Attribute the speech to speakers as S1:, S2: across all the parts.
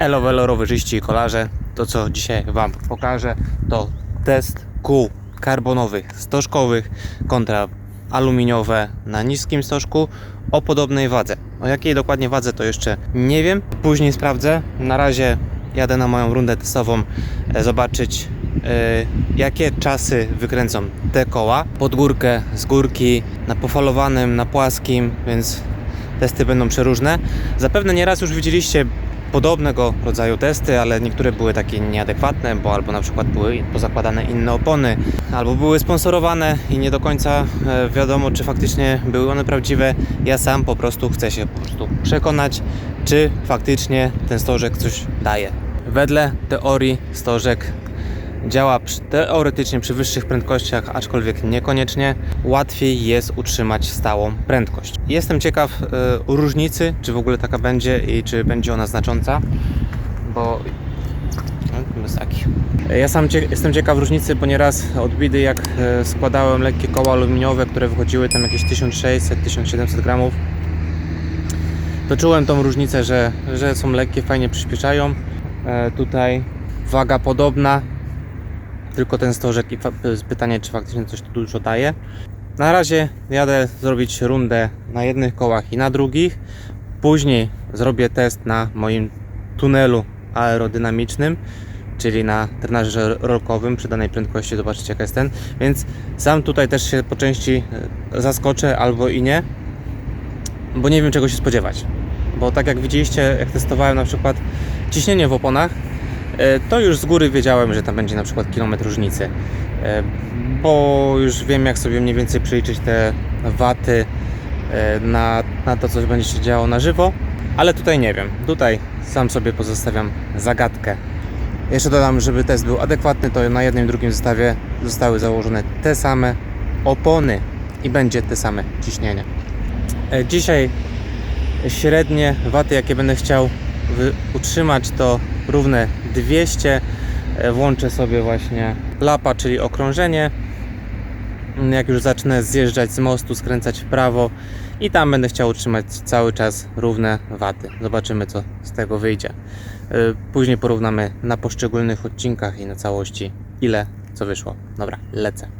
S1: Elo, elo, rowerzyści i kolarze. To co dzisiaj Wam pokażę to test kół karbonowych, stożkowych kontra aluminiowe na niskim stożku o podobnej wadze. O jakiej dokładnie wadze to jeszcze nie wiem. Później sprawdzę. Na razie jadę na moją rundę testową e, zobaczyć e, jakie czasy wykręcą te koła. Pod górkę, z górki, na pofalowanym, na płaskim, więc testy będą przeróżne. Zapewne nieraz już widzieliście podobnego rodzaju testy, ale niektóre były takie nieadekwatne, bo albo na przykład były pozakładane inne opony, albo były sponsorowane i nie do końca e, wiadomo, czy faktycznie były one prawdziwe. Ja sam po prostu chcę się po prostu przekonać, czy faktycznie ten stożek coś daje. Wedle teorii stożek działa przy, teoretycznie przy wyższych prędkościach, aczkolwiek niekoniecznie. Łatwiej jest utrzymać stałą prędkość. Jestem ciekaw e, różnicy, czy w ogóle taka będzie i czy będzie ona znacząca, bo. Ja sam cie, jestem ciekaw różnicy, bo od bidy jak e, składałem lekkie koła aluminiowe, które wychodziły tam jakieś 1600-1700 gramów, to czułem tą różnicę, że, że są lekkie, fajnie przyspieszają. E, tutaj waga podobna, tylko ten stożek i pytanie, czy faktycznie coś tu dużo daje. Na razie jadę zrobić rundę na jednych kołach i na drugich. Później zrobię test na moim tunelu aerodynamicznym, czyli na trenażerze rolkowym przy danej prędkości. Zobaczycie jaka jest ten. Więc sam tutaj też się po części e, zaskoczę albo i nie, bo nie wiem czego się spodziewać. Bo tak jak widzieliście, jak testowałem na przykład ciśnienie w oponach, to już z góry wiedziałem, że tam będzie na przykład kilometr różnicy, E, bo już wiem jak sobie mniej więcej przeliczyć te waty e, na, na to, co będzie się działo na żywo, ale tutaj nie wiem. Tutaj sam sobie pozostawiam zagadkę. Jeszcze dodam, żeby test był adekwatny, to na jednym i drugim zestawie zostały założone te same opony i będzie te same ciśnienie. E, Dzisiaj średnie waty, jakie będę chciał utrzymać, to równe 200. E, Włączę sobie właśnie lapa, czyli okrążenie. Jak już zacznę zjeżdżać z mostu, skręcać w prawo i tam będę chciał utrzymać cały czas równe waty. Zobaczymy, co z tego wyjdzie. E, Później porównamy na poszczególnych odcinkach i na całości, ile co wyszło. Dobra, lecę.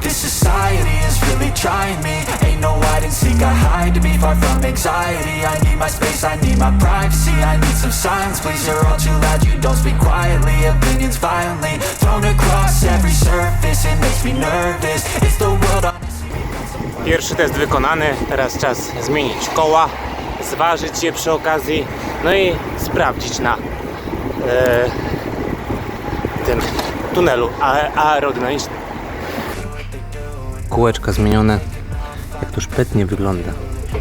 S2: this society is really trying me. Ain't no hide and seek, I hide to be far from anxiety. I need my space, I need my privacy. I need some silence, please, you're all too loud You don't speak quietly, opinions violently Thrown across every surface, it makes me nervous. It's the world I'm
S1: Pierwszy test wykonany, teraz czas zmienić koła, zważyć je przy okazji, no i sprawdzić na e, tym tunelu aerodynamicznym. Kółeczka zmienione, jak to szpetnie wygląda.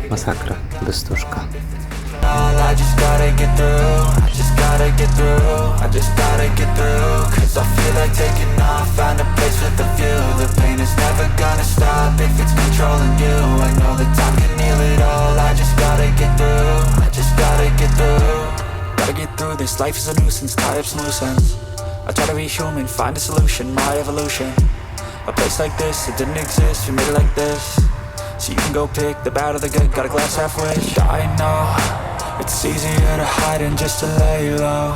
S1: Masakra, bez stożka.
S2: all, I just gotta get through I just gotta get through I just gotta get through Cause I feel like taking off Find a place with a view The pain is never gonna stop If it's controlling you I know that time can heal it all I just gotta get through I just gotta get through Gotta get through this Life is a nuisance Tie up some loose ends I try to be human Find a solution My evolution A place like this It didn't exist We made it like this so you can go pick the bad or the good, got a glass halfway. I know it's easier to hide than just to lay low.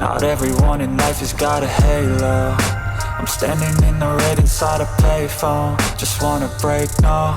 S2: Not everyone in life has got a halo. I'm standing in the red inside a payphone. Just wanna break, no.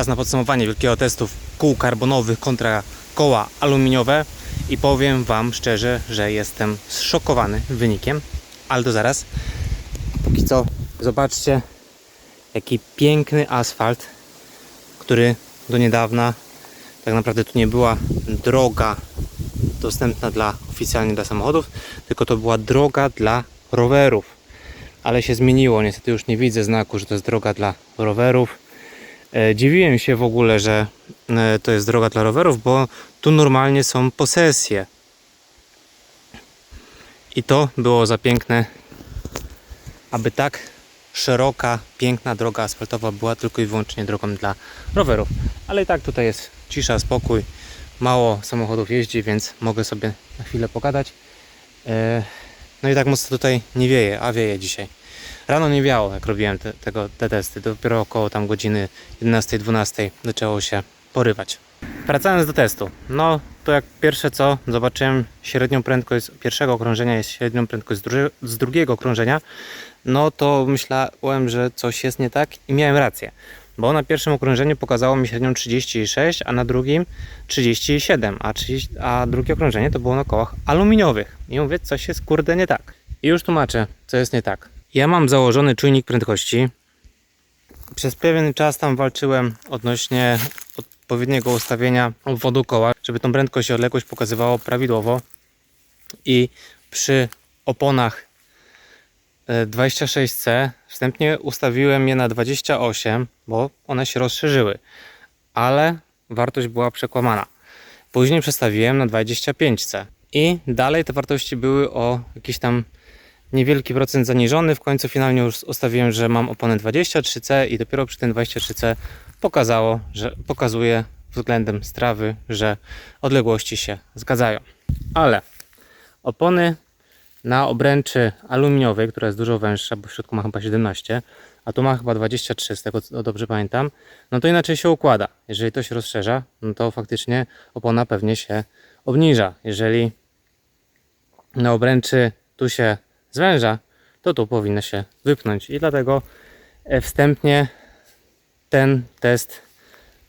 S1: Czas na podsumowanie wielkiego testu kół karbonowych kontra koła aluminiowe i powiem Wam szczerze, że jestem zszokowany wynikiem, ale to zaraz. Póki co zobaczcie jaki piękny asfalt, który do niedawna tak naprawdę tu nie była droga dostępna dla oficjalnie dla samochodów, tylko to była droga dla rowerów. Ale się zmieniło, niestety już nie widzę znaku, że to jest droga dla rowerów. E, Dziwiłem się w ogóle, że e, to jest droga dla rowerów, bo tu normalnie są posesje. I to było za piękne, aby tak szeroka, piękna droga asfaltowa była tylko i wyłącznie drogą dla rowerów. Ale i tak tutaj jest cisza, spokój. Mało samochodów jeździ, więc mogę sobie na chwilę pogadać. E, No i tak mocno tutaj nie wieje, a wieje dzisiaj. Rano nie wiało, jak robiłem te, tego, te testy. Dopiero około tam godziny 11-12 zaczęło się porywać. Wracając do testu. No to jak pierwsze co, zobaczyłem średnią prędkość pierwszego okrążenia jest średnią prędkość z, z drugiego okrążenia. No to myślałem, że coś jest nie tak i miałem rację. Bo na pierwszym okrążeniu pokazało mi średnią 36, a na drugim 37, a, 30, a drugie okrążenie to było na kołach aluminiowych. I mówię, coś jest kurde nie tak. I już tłumaczę, co jest nie tak. Ja mam założony czujnik prędkości. Przez pewien czas tam walczyłem odnośnie odpowiedniego ustawienia obwodu koła, żeby tą prędkość i odległość pokazywało prawidłowo. I przy oponach e, 26C wstępnie ustawiłem je na 28, bo one się rozszerzyły, ale wartość była przekłamana. Później przestawiłem na 25C i dalej te wartości były o jakiś tam niewielki procent zaniżony. W końcu finalnie już ustawiłem, że mam oponę 23C i dopiero przy tym 23C pokazało, że pokazuje względem strawy, że odległości się zgadzają. Ale opony na obręczy aluminiowej, która jest dużo węższa, bo w środku ma chyba 17, a tu ma chyba 23, z tego co dobrze pamiętam, no to inaczej się układa. Jeżeli to się rozszerza, no to faktycznie opona pewnie się obniża. Jeżeli na obręczy tu się zwęża, to tu powinno się wypchnąć. I dlatego e, wstępnie ten test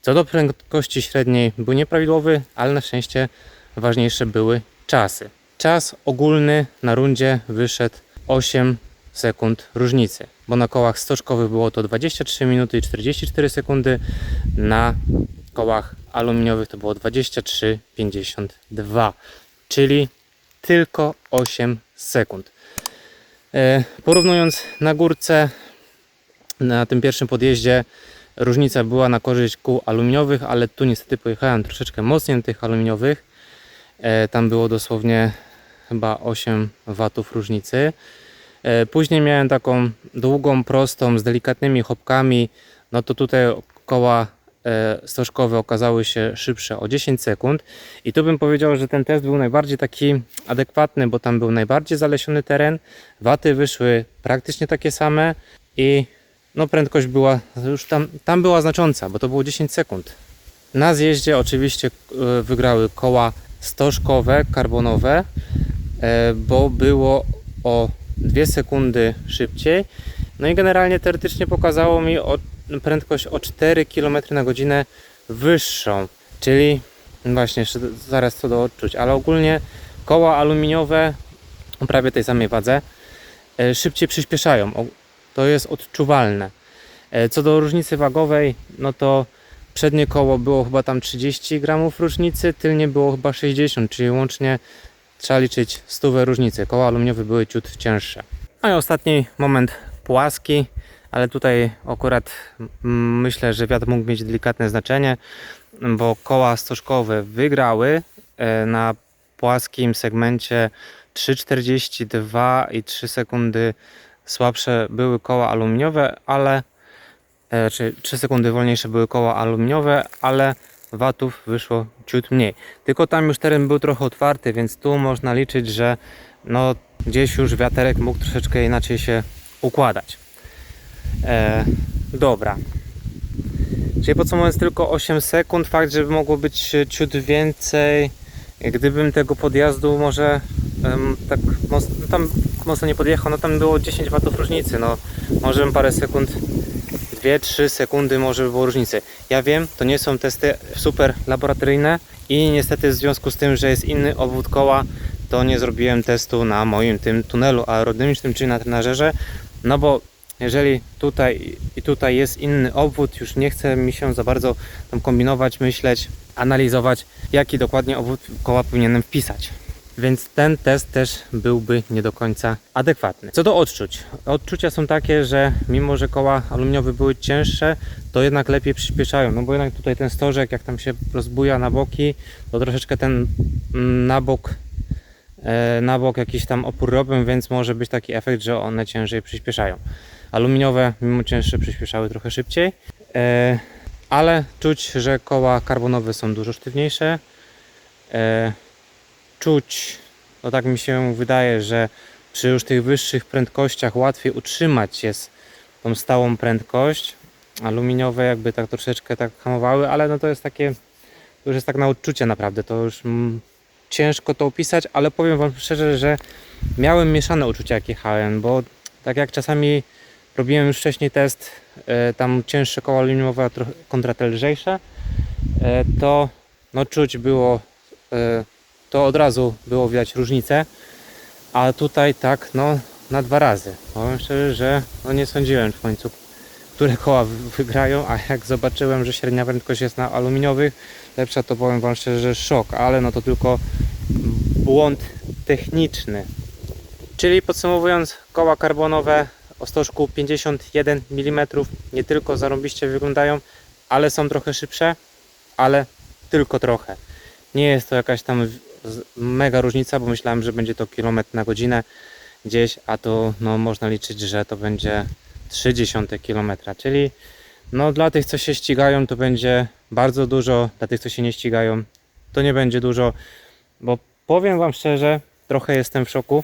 S1: co do prędkości średniej był nieprawidłowy, ale na szczęście ważniejsze były czasy. Czas ogólny na rundzie wyszedł 8 sekund różnicy, bo na kołach stożkowych było to 23 minuty i 44 sekundy, na kołach aluminiowych to było 23,52, czyli tylko 8 sekund. E, Porównując na górce, na tym pierwszym podjeździe, różnica była na korzyść kół aluminiowych, ale tu niestety pojechałem troszeczkę mocniej tych aluminiowych. E, Tam było dosłownie chyba 8 watów różnicy. E, Później miałem taką długą, prostą, z delikatnymi chopkami. No to tutaj koła stożkowe okazały się szybsze o 10 sekund. I tu bym powiedział, że ten test był najbardziej taki adekwatny, bo tam był najbardziej zalesiony teren. Waty wyszły praktycznie takie same i no prędkość była już tam, tam była znacząca, bo to było 10 sekund. Na zjeździe oczywiście e, wygrały koła stożkowe, karbonowe, e, bo było o 2 sekundy szybciej. No i generalnie teoretycznie pokazało mi o, prędkość o 4 km na godzinę wyższą, czyli Właśnie, zaraz co do odczuć, ale ogólnie koła aluminiowe o prawie tej samej wadze e, szybciej przyspieszają. To jest odczuwalne. E, Co do różnicy wagowej, no to przednie koło było chyba tam 30 gramów różnicy, tylnie było chyba 60, czyli łącznie trzeba liczyć 100 różnicy. Koła aluminiowe były ciut cięższe. No i ostatni moment płaski, ale tutaj akurat myślę, że wiatr mógł mieć delikatne znaczenie, bo koła stożkowe wygrały e, na płaskim segmencie 3,42 i 3 sekundy słabsze były koła aluminiowe, ale e, czy 3 sekundy wolniejsze były koła aluminiowe, ale watów wyszło ciut mniej. Tylko tam już teren był trochę otwarty, więc tu można liczyć, że no gdzieś już wiaterek mógł troszeczkę inaczej się układać. E, dobra. Czyli podsumowując tylko 8 sekund, fakt, że mogło być ciut więcej. Gdybym tego podjazdu może em, tak mocno, no tam mocno nie podjechał, no tam było 10 watów różnicy, no może bym parę sekund 2-3 sekundy może by było różnicy. Ja wiem, to nie są testy super laboratoryjne i niestety w związku z tym, że jest inny obwód koła, to nie zrobiłem testu na moim tym tunelu aerodynamicznym, czyli na trenażerze, no bo jeżeli tutaj i tutaj jest inny obwód, już nie chce mi się za bardzo tam kombinować, myśleć, analizować, jaki dokładnie obwód koła powinienem wpisać. Więc ten test też byłby nie do końca adekwatny. Co do odczuć. Odczucia są takie, że mimo, że koła aluminiowe były cięższe, to jednak lepiej przyspieszają. No bo jednak tutaj ten stożek, jak tam się rozbuja na boki, to troszeczkę ten mm, na bok e, na bok jakiś tam opór robią, więc może być taki efekt, że one ciężej przyspieszają. Aluminiowe, mimo cięższe, przyspieszały trochę szybciej, e, ale czuć, że koła karbonowe są dużo sztywniejsze. E, czuć, no tak mi się wydaje, że przy już tych wyższych prędkościach łatwiej utrzymać jest tą stałą prędkość. Aluminiowe jakby tak troszeczkę tak hamowały, ale no to jest takie, to już jest tak na odczucie naprawdę, to już mm, ciężko to opisać, ale powiem Wam szczerze, że miałem mieszane uczucia jak jechałem, bo tak jak czasami robiłem już wcześniej test, e, tam cięższe koła aluminiowe kontra te lżejsze, e, to no czuć było, e, to od razu było widać różnicę, a tutaj tak no na dwa razy. Powiem szczerze, że no nie sądziłem w końcu, które koła wy- wygrają, a jak zobaczyłem, że średnia prędkość jest na aluminiowych lepsza, to powiem Wam szczerze, że szok, ale no to tylko błąd techniczny. Czyli podsumowując, koła karbonowe o stożku 51 mm nie tylko zarąbiście wyglądają, ale są trochę szybsze, ale tylko trochę. Nie jest to jakaś tam mega różnica, bo myślałem, że będzie to kilometr na godzinę gdzieś, a to no, można liczyć, że to będzie 0,3 km, czyli no, dla tych, co się ścigają, to będzie bardzo dużo, dla tych, co się nie ścigają, to nie będzie dużo, bo powiem Wam szczerze, trochę jestem w szoku,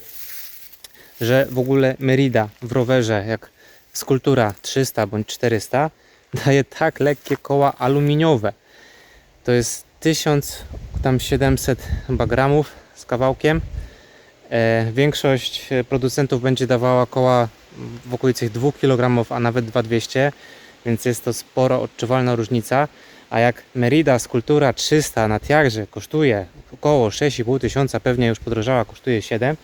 S1: że w ogóle Merida w rowerze, jak Skulptura 300 bądź 400, daje tak lekkie koła aluminiowe. To jest 1700 chyba gramów z kawałkiem. E, większość e, producentów będzie dawała koła w okolicy 2 kg, a nawet 2200, więc jest to sporo odczuwalna różnica. A jak Merida Skulptura 300 na Tiagrze kosztuje około 6,5 tysiąca, pewnie już podrożała, kosztuje 7,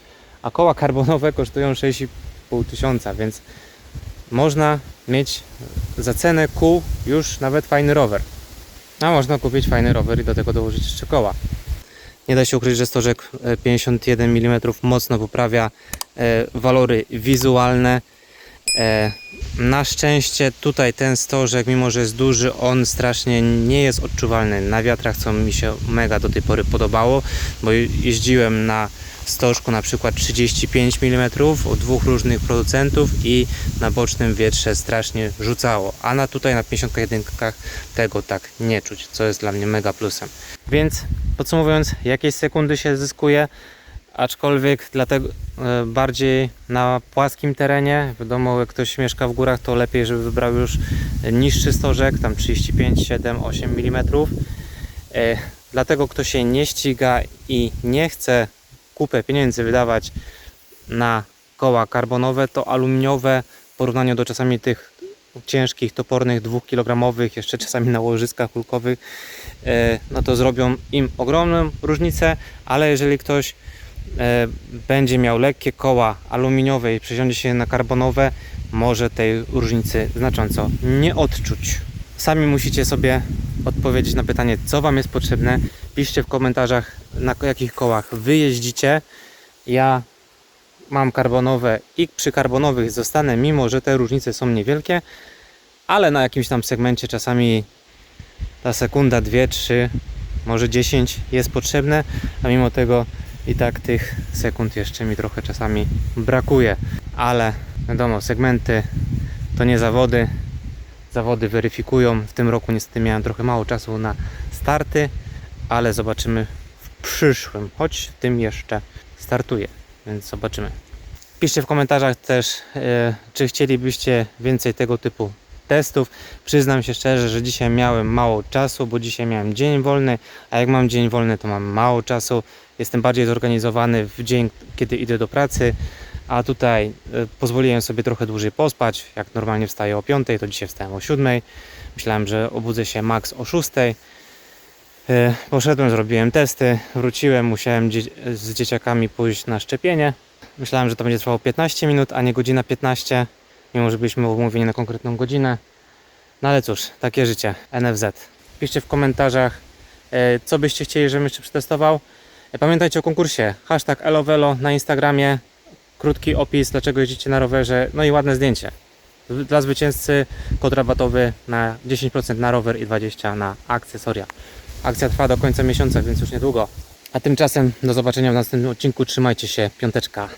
S1: a koła karbonowe kosztują 6,5 tysiąca, więc można mieć za cenę kół już nawet fajny rower. A można kupić fajny rower i do tego dołożyć jeszcze koła. Nie da się ukryć, że stożek e, 51 mm mocno poprawia e, walory wizualne. Na szczęście tutaj ten stożek, mimo że jest duży, on strasznie nie jest odczuwalny. Na wiatrach, co mi się mega do tej pory podobało, bo je- jeździłem na stożku na przykład 35 mm u dwóch różnych producentów i na bocznym wietrze strasznie rzucało, a na tutaj na 51 tego tak nie czuć, co jest dla mnie mega plusem. Więc podsumowując, jakieś sekundy się zyskuje, aczkolwiek dlatego e, bardziej na płaskim terenie, wiadomo jak ktoś mieszka w górach, to lepiej, żeby wybrał już niższy stożek, tam 35, 7, 8 mm. Dlatego kto się nie ściga i nie chce kupę pieniędzy wydawać na koła karbonowe, to aluminiowe w porównaniu do czasami tych ciężkich, topornych, dwukilogramowych, jeszcze czasami na łożyskach kulkowych, e, no to zrobią im ogromną różnicę, ale jeżeli ktoś będzie miał lekkie koła aluminiowe i przesiądzie się na karbonowe, może tej różnicy znacząco nie odczuć. Sami musicie sobie odpowiedzieć na pytanie, co Wam jest potrzebne. Piszcie w komentarzach, na jakich kołach Wy jeździcie. Ja mam karbonowe i przy karbonowych zostanę, mimo że te różnice są niewielkie, ale na jakimś tam segmencie czasami ta sekunda, dwie, trzy, może 10 jest potrzebne, a mimo tego i tak tych sekund jeszcze mi trochę czasami brakuje. Ale wiadomo, segmenty to nie zawody. Zawody weryfikują. W tym roku niestety miałem trochę mało czasu na starty, ale zobaczymy w przyszłym, choć w tym jeszcze startuję, więc zobaczymy. Piszcie w komentarzach też, e, czy chcielibyście więcej tego typu testów. Przyznam się szczerze, że dzisiaj miałem mało czasu, bo dzisiaj miałem dzień wolny, a jak mam dzień wolny, to mam mało czasu. Jestem bardziej zorganizowany w dzień, kiedy idę do pracy, a tutaj e, pozwoliłem sobie trochę dłużej pospać. Jak normalnie wstaję o 5, to dzisiaj wstałem o 7. Myślałem, że obudzę się maks o 6. E, Poszedłem, zrobiłem testy, wróciłem, musiałem z dzieciakami pójść na szczepienie. Myślałem, że to będzie trwało 15 minut, a nie godzina 15, mimo że byliśmy umówieni na konkretną godzinę. No ale cóż, takie życie, NFZ. Piszcie w komentarzach, e, co byście chcieli, żebym jeszcze przetestował. E, Pamiętajcie o konkursie, hashtag elovelo na Instagramie, krótki opis, dlaczego jeździcie na rowerze, no i ładne zdjęcie. Dla zwycięzcy kod rabatowy na 10% na rower i 20% na akcesoria. Akcja trwa do końca miesiąca, więc już niedługo. A tymczasem do zobaczenia w następnym odcinku. Trzymajcie się. Piąteczka.